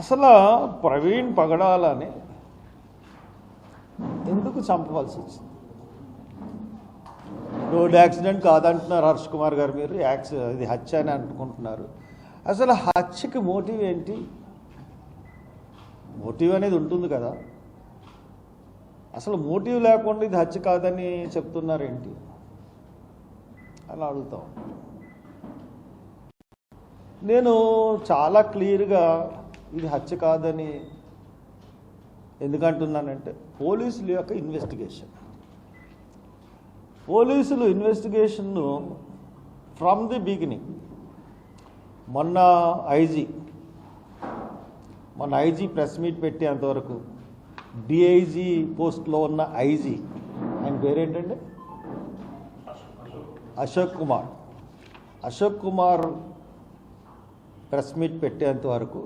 అసలు ప్రవీణ్ పగడాలని ఎందుకు చంపవలసి వచ్చింది రోడ్ యాక్సిడెంట్ కాదంటున్నారు హర్ష్ కుమార్ గారు మీరు యాక్సి ఇది హత్య అని అనుకుంటున్నారు అసలు హత్యకి మోటివ్ ఏంటి మోటివ్ అనేది ఉంటుంది కదా అసలు మోటివ్ లేకుండా ఇది హత్య కాదని చెప్తున్నారేంటి అలా అడుగుతాం నేను చాలా క్లియర్గా ఇది హత్య కాదని ఎందుకంటున్నానంటే పోలీసుల యొక్క ఇన్వెస్టిగేషన్ పోలీసులు ఇన్వెస్టిగేషన్ను ఫ్రమ్ ది బిగినింగ్ మొన్న ఐజీ మొన్న ఐజీ ప్రెస్ మీట్ పెట్టేంతవరకు డిఐజీ పోస్ట్లో ఉన్న ఐజీ ఆయన పేరేంటండి అశోక్ కుమార్ అశోక్ కుమార్ ప్రెస్ మీట్ పెట్టేంత వరకు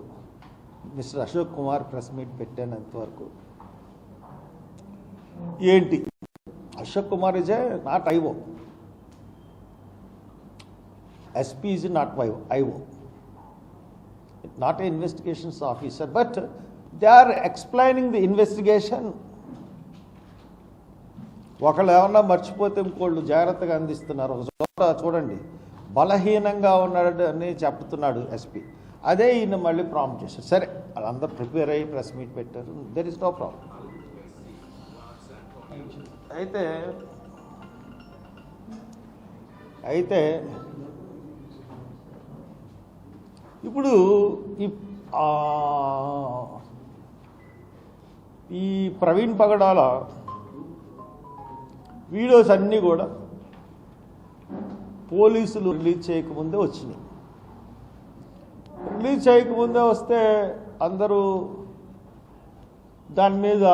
mister Ashok Kumar press meet పెట్టానంతవరకు ఏంటి Ashok Kumar is a not IO SP is not IO IO not a investigations officer but they are explaining the investigation ఒకళ్ళు ఏమన్నా మర్చిపోతే ఇంకోళ్ళు జాగ్రత్తగా అందిస్తున్నారు ఒక చూడండి బలహీనంగా ఉన్నాడు అని చెప్తున్నాడు ఎస్పీ అదే ఈయన మళ్ళీ ప్రాంప్ట్ చేశారు సరే వాళ్ళందరూ ప్రిపేర్ అయ్యి ప్రెస్ మీట్ పెట్టారు దెర్ ఇస్ నో ప్రాబ్లం అయితే అయితే ఇప్పుడు ఈ ఈ ప్రవీణ్ పగడాల వీడియోస్ అన్నీ కూడా పోలీసులు రిలీజ్ చేయకముందే వచ్చినాయి రిలీజ్ చేయకముందే వస్తే అందరూ దాని మీద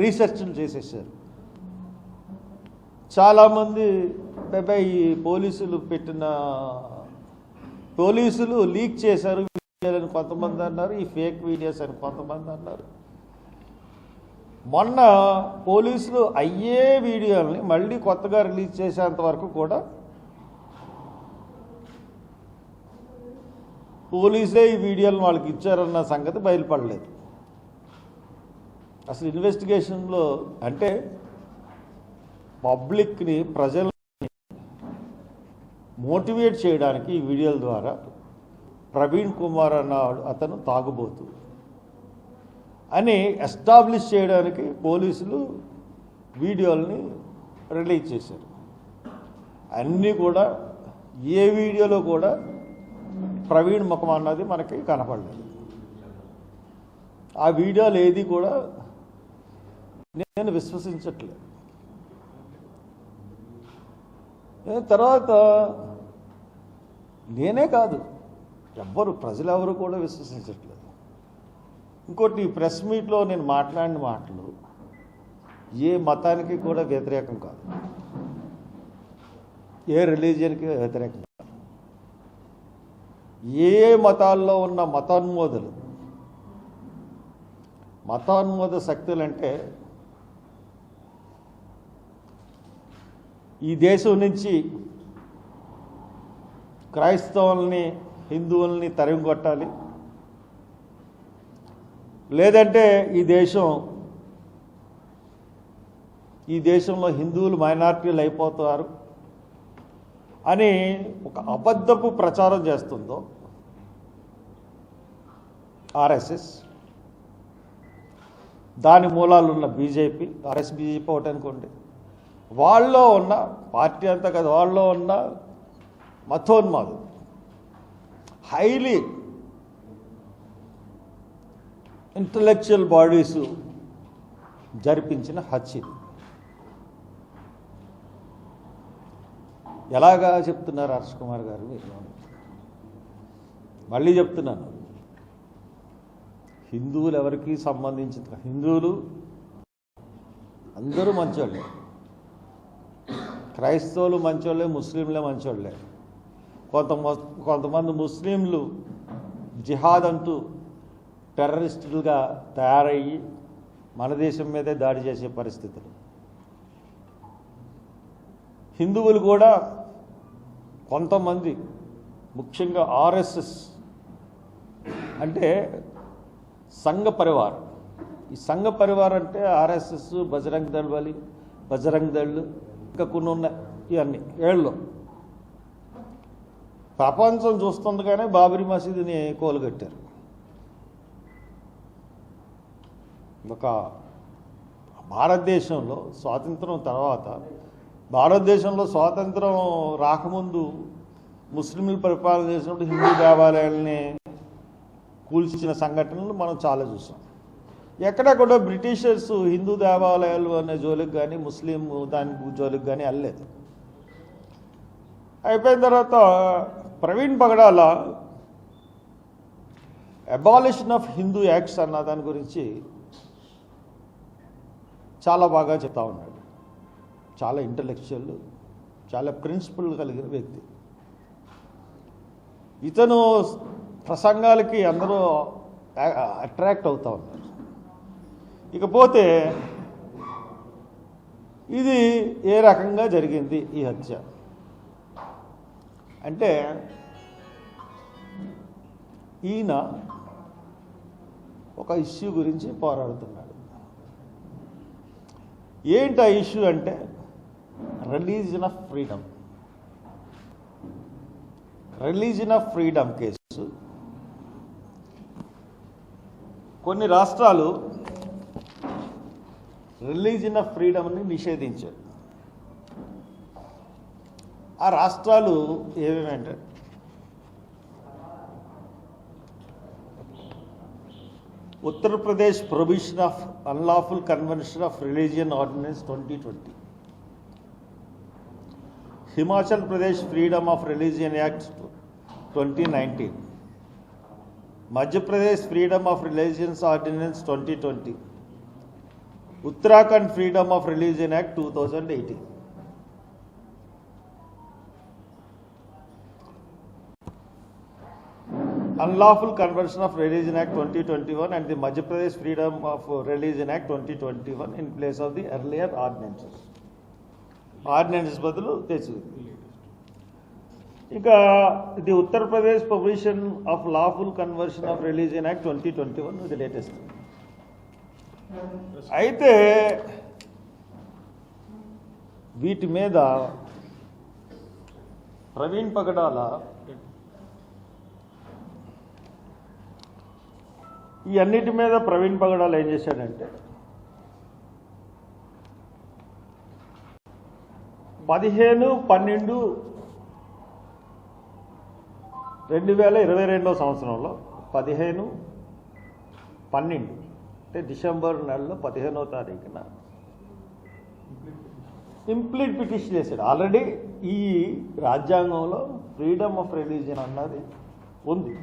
రీసెర్చ్లు చేసేసారు చాలామంది అబ్బాయి ఈ పోలీసులు పెట్టిన పోలీసులు లీక్ చేశారు వీడియోలని కొంతమంది అన్నారు ఈ ఫేక్ వీడియోస్ అని కొంతమంది అన్నారు మొన్న పోలీసులు అయ్యే వీడియోలని మళ్ళీ కొత్తగా రిలీజ్ చేసేంత వరకు కూడా పోలీసే ఈ వీడియోలు వాళ్ళకి ఇచ్చారన్న సంగతి బయలుపడలేదు అసలు ఇన్వెస్టిగేషన్లో అంటే పబ్లిక్ని ప్రజల్ని మోటివేట్ చేయడానికి ఈ వీడియోల ద్వారా ప్రవీణ్ కుమార్ అన్న అతను తాగుబోతు అని ఎస్టాబ్లిష్ చేయడానికి పోలీసులు వీడియోల్ని రిలీజ్ చేశారు అన్నీ కూడా ఏ వీడియోలో కూడా ప్రవీణ్ ముఖం అన్నది మనకి కనపడలేదు ఆ వీడియోలు ఏది కూడా నేను విశ్వసించట్లేదు తర్వాత నేనే కాదు ఎవ్వరు ప్రజలెవరు కూడా విశ్వసించట్లేదు ఇంకోటి ఈ ప్రెస్ మీట్లో నేను మాట్లాడిన మాటలు ఏ మతానికి కూడా వ్యతిరేకం కాదు ఏ రిలీజియన్కి వ్యతిరేకం ఏ మతాల్లో ఉన్న మతాన్మోదులు మతాన్మోద శక్తులు అంటే ఈ దేశం నుంచి క్రైస్తవుల్ని హిందువుల్ని తరిమి లేదంటే ఈ దేశం ఈ దేశంలో హిందువులు మైనార్టీలు అయిపోతున్నారు అని ఒక అబద్ధపు ప్రచారం చేస్తుందో ఆర్ఎస్ఎస్ దాని మూలాలు ఉన్న బీజేపీ ఆర్ఎస్ బీజేపీ ఒకటి అనుకోండి వాళ్ళలో ఉన్న పార్టీ అంతా కదా వాళ్ళలో ఉన్న మథోన్మాదు హైలీ ఇంటలెక్చువల్ బాడీసు జరిపించిన హత్యలు ఎలాగా చెప్తున్నారు హర్ష కుమార్ గారు మీరు మళ్ళీ చెప్తున్నాను హిందువులు ఎవరికి సంబంధించిన హిందువులు అందరూ మంచోళ్ళే క్రైస్తవులు మంచోళ్ళే ముస్లింలే మంచోళ్ళే కొంత కొంతమంది ముస్లింలు జిహాద్ అంటూ టెర్రరిస్టులుగా తయారయ్యి మన దేశం మీదే దాడి చేసే పరిస్థితులు హిందువులు కూడా కొంతమంది ముఖ్యంగా ఆర్ఎస్ఎస్ అంటే సంఘ పరివార్ ఈ సంఘ పరివారం అంటే ఆర్ఎస్ఎస్ బజరంగ్ దళ్ బలి బజరంగ్ దళ్ళు ఇంకా కొన్ని ఉన్నాయి ఇవన్నీ ఏళ్ళు ప్రపంచం చూస్తుండగానే బాబరీ మసీదుని కోలుగట్టారు ఒక భారతదేశంలో స్వాతంత్రం తర్వాత భారతదేశంలో స్వాతంత్రం రాకముందు ముస్లింలు పరిపాలన చేసినప్పుడు హిందూ దేవాలయాల్ని కూల్చిన సంఘటనలు మనం చాలా చూసాం ఎక్కడా కూడా బ్రిటిషర్స్ హిందూ దేవాలయాలు అనే జోలికి కానీ ముస్లిం దాని జోలికి కానీ వెళ్ళలేదు అయిపోయిన తర్వాత Praveen Pagadala abolition of Hindu acts అన్న దాని గురించి చాలా బాగా చెప్తా ఉన్నాడు చాలా ఇంటలెక్చువల్ చాలా ప్రిన్సిపల్ కలిగిన వ్యక్తి ఇతను ప్రసంగాలకి అందరూ అట్రాక్ట్ అవుతూ ఉన్నారు ఇకపోతే ఇది ఏ రకంగా జరిగింది ఈ హత్య అంటే ఈయన ఒక ఇష్యూ గురించి పోరాడుతున్నాడు ఏంటి ఆ ఇష్యూ అంటే religion of freedom religion of freedom case కొన్ని రాష్ట్రాలు రిలీజన్ ఆఫ్ ఫ్రీడమ్ని నిషేధించారు ఆ రాష్ట్రాలు ఏమేమంటే Uttar Pradesh provision of unlawful convention of religion ordinance twenty twenty Himachal Pradesh Freedom of Religion Act 2019, Madhya Pradesh Freedom of Religions Ordinance 2020, Uttarakhand Freedom of Religion Act 2018. Unlawful Conversion of Religion Act 2021 and the Madhya Pradesh Freedom of Religion Act 2021 in place of the earlier ordinances. Ordinance బదులు తెచ్చు ఇక ఇది Uttar Pradesh provision of lawful conversion of religion act twenty twenty one ఇది latest అయితే వీటి మీద ప్రవీణ్ పగడాల ఈ అన్నిటి మీద ప్రవీణ్ పగడాల ఏం చేశాడంటే పదిహేను పన్నెండు రెండు వేల ఇరవై రెండో సంవత్సరంలో పదిహేను పన్నెండు అంటే డిసెంబర్ నెలలో పదిహేనో తారీఖున ఇంప్లీట్ పిటిషన్ చేశాడు ఆల్రెడీ ఈ రాజ్యాంగంలో ఫ్రీడమ్ ఆఫ్ రిలీజియన్ అన్నది ఉంది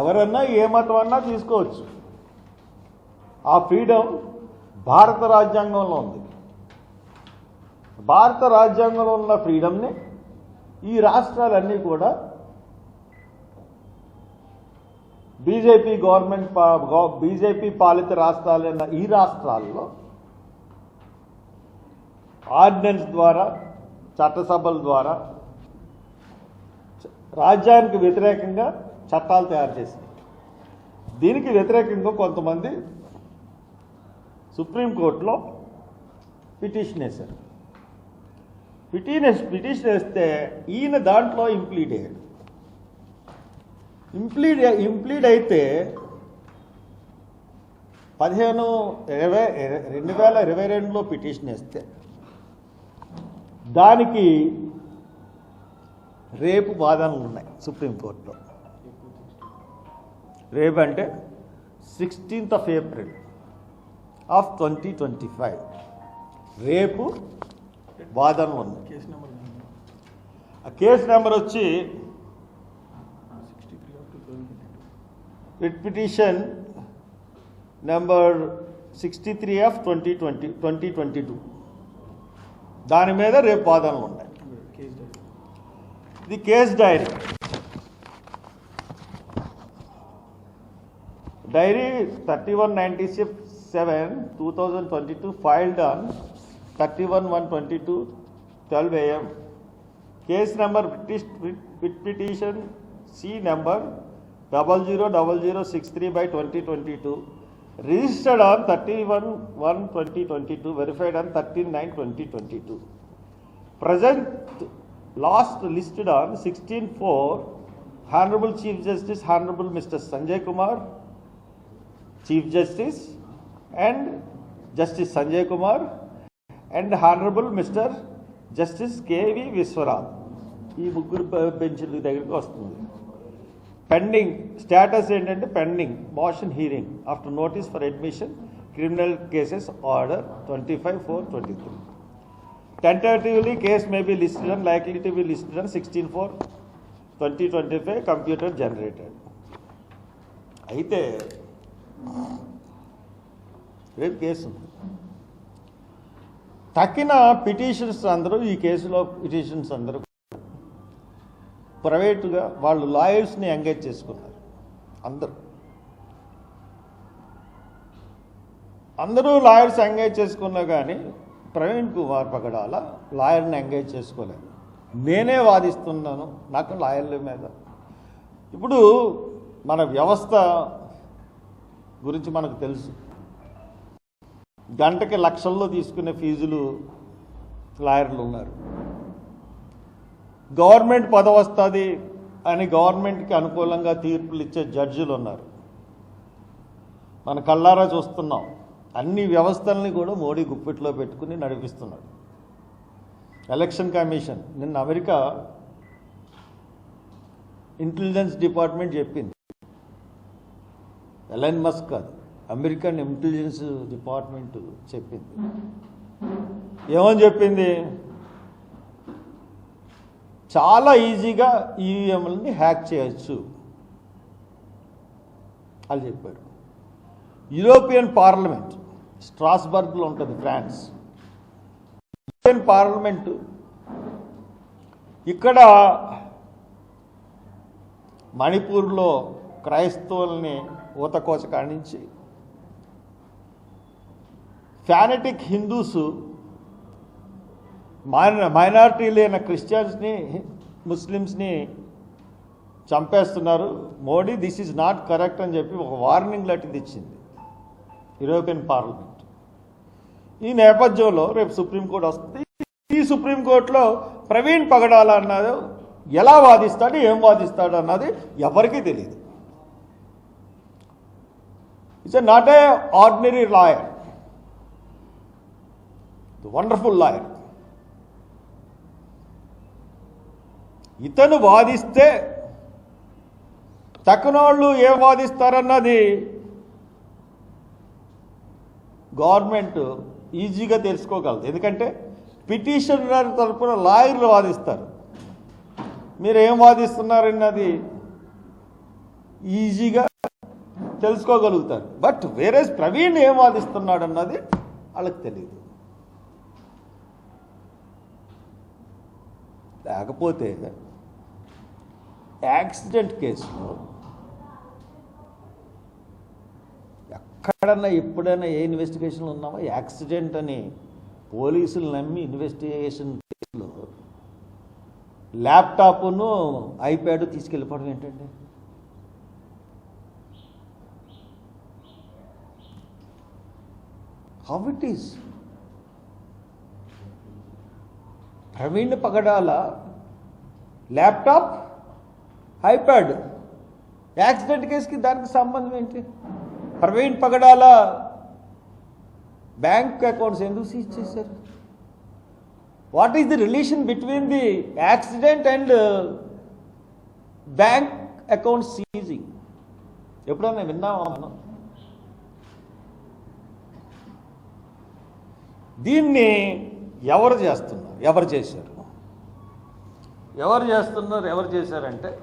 ఎవరన్నా ఏ మతం అన్నా తీసుకోవచ్చు ఆ ఫ్రీడమ్ భారత రాజ్యాంగంలో ఉంది భారత రాజ్యాంగంలో ఉన్న ఫ్రీడమ్ని ఈ రాష్ట్రాలన్నీ కూడా బీజేపీ గవర్నమెంట్ బీజేపీ పాలిత రాష్ట్రాలైన ఈ రాష్ట్రాల్లో ఆర్డినెన్స్ ద్వారా చట్టసభల ద్వారా రాజ్యానికి వ్యతిరేకంగా చట్టాలు తయారు చేసింది దీనికి వ్యతిరేకంగా కొంతమంది సుప్రీంకోర్టులో పిటిషన్ వేశారు పిటిషన్ పిటిషన్ వేస్తే ఈయన దాంట్లో ఇంప్లీడ్ అయ్యాడు ఇంప్లీడ్ ఇంప్లీడ్ అయితే పదిహేను ఇరవై రెండు వేల ఇరవై రెండులో పిటిషన్ వేస్తే దానికి రేపు వాదనలు ఉన్నాయి సుప్రీంకోర్టులో రేపు అంటే sixteenth of April of twenty twenty five రేపు వాదనలు ఉన్నాయి ఆ కేసు నెంబర్ వచ్చి writ petition number sixty three of twenty twenty twenty twenty two దాని మీద రేపు వాదనలు ఉన్నాయి ఇది case diary diary thirty one ninety seven two thousand twenty two filed on 31 122 12 am case number british petition c number 000063 by 2022 registered on 31 1 2022 verified on 13 9 2022 present last listed on 16 4 honorable chief justice honorable mr sanjay kumar chief justice and justice sanjay kumar and honourable mister justice KV Viswanath ఈ ముగ్గురు బెంచ్ల దగ్గరికి వస్తుంది pending status ఏంటంటే pending motion hearing after notice for admission criminal cases order twenty five four twenty three tentatively case may be listed and likely to be listed and sixteen four twenty twenty five computer generated అయితే రేపు case ఉంది తక్కిన petitions అందరూ ఈ కేసులో petitions అందరూ ప్రైవేటుగా వాళ్ళు లాయర్స్ని ఎంగేజ్ చేసుకున్నారు అందరూ అందరూ లాయర్స్ ఎంగేజ్ చేసుకున్నా కానీ ప్రవీణ్ కుమార్ పగడాల లాయర్ని ఎంగేజ్ చేసుకోలేదు నేనే వాదిస్తున్నాను నాకు లాయర్ల మీద ఇప్పుడు మన వ్యవస్థ గురించి మనకు తెలుసు గంటకి లక్షల్లో తీసుకునే ఫీజులు లాయర్లు ఉన్నారు గవర్నమెంట్ పదవి వస్తుంది అని గవర్నమెంట్కి అనుకూలంగా తీర్పులు ఇచ్చే జడ్జిలు ఉన్నారు మన కళ్ళారా చూస్తున్నాం అన్ని వ్యవస్థల్ని కూడా మోడీ గుప్పిట్లో పెట్టుకుని నడిపిస్తున్నాడు ఎలక్షన్ కమిషన్ నిన్న అమెరికా ఇంటెలిజెన్స్ డిపార్ట్మెంట్ చెప్పింది ఎలైన్ మస్క్ కాదు అమెరికన్ ఇంటెలిజెన్స్ డిపార్ట్మెంట్ చెప్పింది ఏమని చెప్పింది చాలా ఈజీగా ఈవీఎంలని హ్యాక్ చేయొచ్చు అని చెప్పారు యూరోపియన్ పార్లమెంట్ స్ట్రాస్బర్గ్లో ఉంటుంది ఫ్రాన్స్ యూరోపియన్ పార్లమెంటు ఇక్కడ మణిపూర్లో క్రైస్తవుల్ని ఊతకోచ కాణించి ఫ్యానటిక్ హిందూస్ అయిన క్రిస్టియన్స్ని ముస్లిమ్స్ని చంపేస్తున్నారు Modi this is not correct అని చెప్పి ఒక వార్నింగ్ లాంటిది ఇచ్చింది యూరోపియన్ పార్లమెంట్ ఈ నేపథ్యంలో రేపు సుప్రీంకోర్టు వస్తుంది ఈ సుప్రీంకోర్టులో ప్రవీణ్ పగడాల అన్నది ఎలా వాదిస్తాడు ఏం వాదిస్తాడు అన్నది ఎవరికీ తెలియదు it's not a ordinary lawyer wonderful lawyer ఇతను వాదిస్తే తక్కునోళ్ళు ఏం వాదిస్తారన్నది గవర్నమెంట్ ఈజీగా తెలుసుకోగలదు ఎందుకంటే పిటిషనర్ తరఫున లాయర్లు వాదిస్తారు మీరు ఏం వాదిస్తున్నారన్నది ఈజీగా తెలుసుకోగలుగుతారు బట్ వేరే ప్రవీణ్ ఏం వాదిస్తున్నాడు అన్నది వాళ్ళకి తెలియదు లేకపోతే యాక్సిడెంట్ కేసులో ఎక్కడన్నా ఎప్పుడైనా ఏ ఇన్వెస్టిగేషన్లు ఉన్నామో యాక్సిడెంట్ అని పోలీసులు నమ్మి ఇన్వెస్టిగేషన్ కేసులో ల్యాప్టాప్ను ఐప్యాడ్ తీసుకెళ్ళిపోవడం ఏంటండి how it is Praveen Pagadala laptop iPad accident కేసుకి దానికి సంబంధం ఏంటి ప్రవీణ్ పగడాల బ్యాంక్ అకౌంట్స్ ఎందుకు సీజ్ చేశారు what is the relation between the accident and bank account seizing ఎప్పుడైనా విన్నామా మనం దీన్ని ఎవరు చేస్తున్నారు ఎవరు చేశారు ఎవరు చేస్తున్నారు ఎవరు చేశారంటే